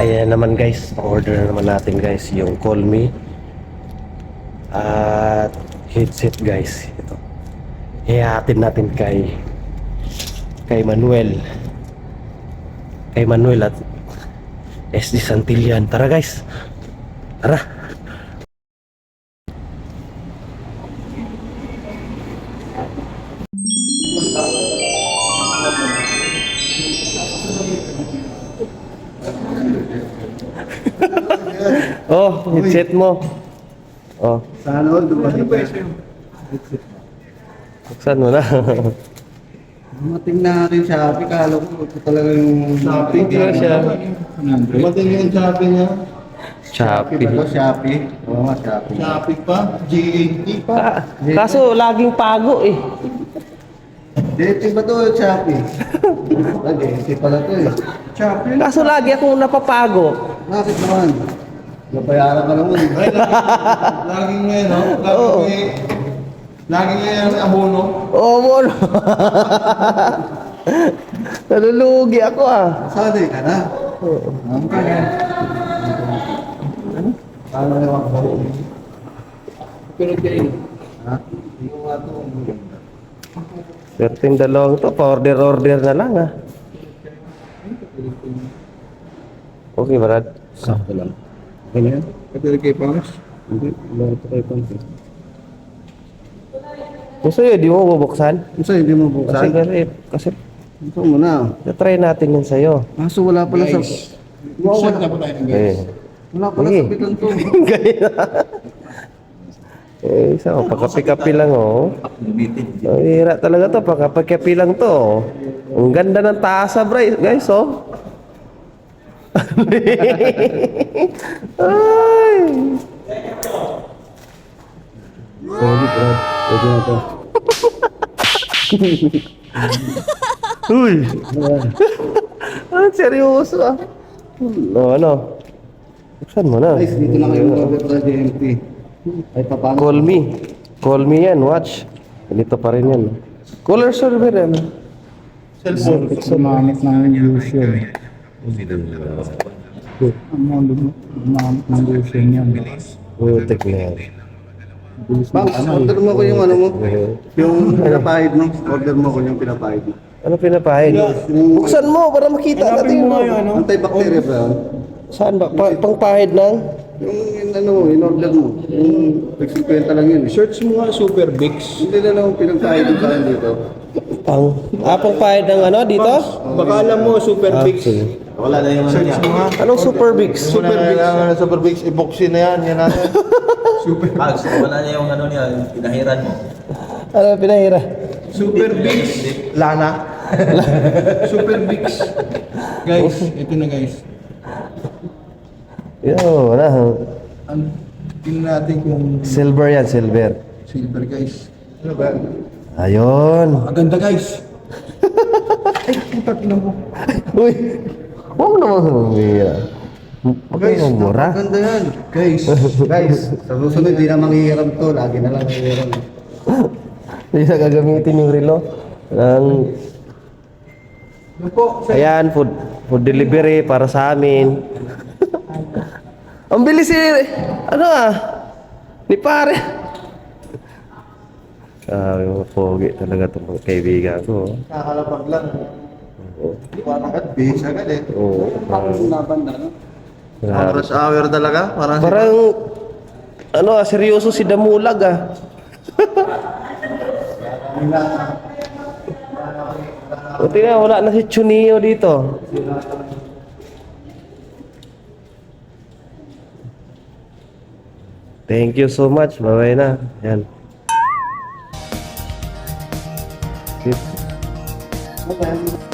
Ayan naman guys, order na naman natin guys yung call me at headset guys. Ito. Ihahatid natin kay kay Manuel. Kay Manuel at SD Santillan. Tara guys. Tara. Oh, headset mo. Oh, Sana all, dumating pa buksan mo na. Dumating na rin Shopee, kala ko ito talaga yung Shopee. Ito na siya. Dumating yung Shopee niya. Shopee. To, Shopee? Oo nga, Shopee. Shopee pa? GAT pa? Ka- kaso laging pago eh. DT ba to, Shopee? Ah, DT pala to eh. Shopee? Kaso lagi akong napapago. Bakit naman? Nabayaran ka naman. eh. Laging ngayon, no? Laging Oo. may... Laging ngayon ang abono. Oo mo. Nalulugi ako ah. Sanay ka na. Oo. Ang kaya. Paano naman ko? Pero kayo. Ha? Hindi ko nga to. Certain dalawang to, pa-order-order na lang ah. Okay, Brad. Sakto lang. Okay na yan? Pero kayo Pangos. Hindi. Wala ito kay Pante. Gusto yun, di mo bubuksan? Gusto hindi mo Kasi, buksan? kasi, kasi, Gusto mo na. try natin yun sa'yo. Kaso wala pala sa... Guys. Buksan na po tayo ng guys. Eh. Wala pala Sige. sa bitan to. Eh, isa ko, pagkapi-kapi lang oh. Ang hira talaga to, pagkapi-kapi lang to. oh. Ang ganda ng tasa, bray, guys, oh. Ay! Sorry, Brad. Pwede na to. Uy! ah, seryoso ah. No, ano? Buksan mo na. Guys, dito na kayo mag-order sa GMT. Ay, paano? Call me. Call me yan, watch. Ganito pa rin yan. Color server yan. Sumamit namin yung usual. Usual niya. Putik na yan. Banks, order mo ko yung ano mo. Yung pinapahid mo. Order mo ko yung pinapahid mo. Ano pinapahid? Buksan mo para makita natin yung ano. Antibacteria ba? Saan ba? Pa pangpahid ng? Yung, yung ano, in order mo. Yung nagsikwenta lang yun. eh. Search mo nga Super Bix. Hindi na lang pinagpahid yung dito. Pang, ah, pangpahid ng ano dito? Baka alam mo Super Ah, Bix. Wala na yung ano Search niya. mo nga. Anong Super Bix? Super Bix. Ano, Super Bix, epoxy na yan. Yan natin. Super Mags, wala na yung ano niya, yung pinahiran mo. Ano pinahira? Super Bix. Lana. Super Bix. Guys, ito na guys. Yo, wala. Ang tingnan natin kung Silver yan, silver. silver guys. Ano ba? Ayun. Ang ganda guys. Ay, puta tingnan mo. Uy, huwag naman humira. Huwag naman mura. Ganda yan. Guys, Guys, sa susunod, di na manghihiram to. Lagi na lang manghihiram. Hindi na gagamitin yung relo. Ang, ano po? Sa ayan, food, food delivery para sa amin. Ang bilis eh. Ano ah? Ni pare. Sabi mo, pogi talaga itong mga kaibigan ko. Kakalapag lang. Di ba agad? Base agad eh. Oo. Parang laban na, no? Grabe. Rush hour talaga. Parang Parang, ano ah, seryoso si Damulag ah. Buti na, wala na si Chunio dito. Thank you so much. Bye-bye na. Yan. Okay.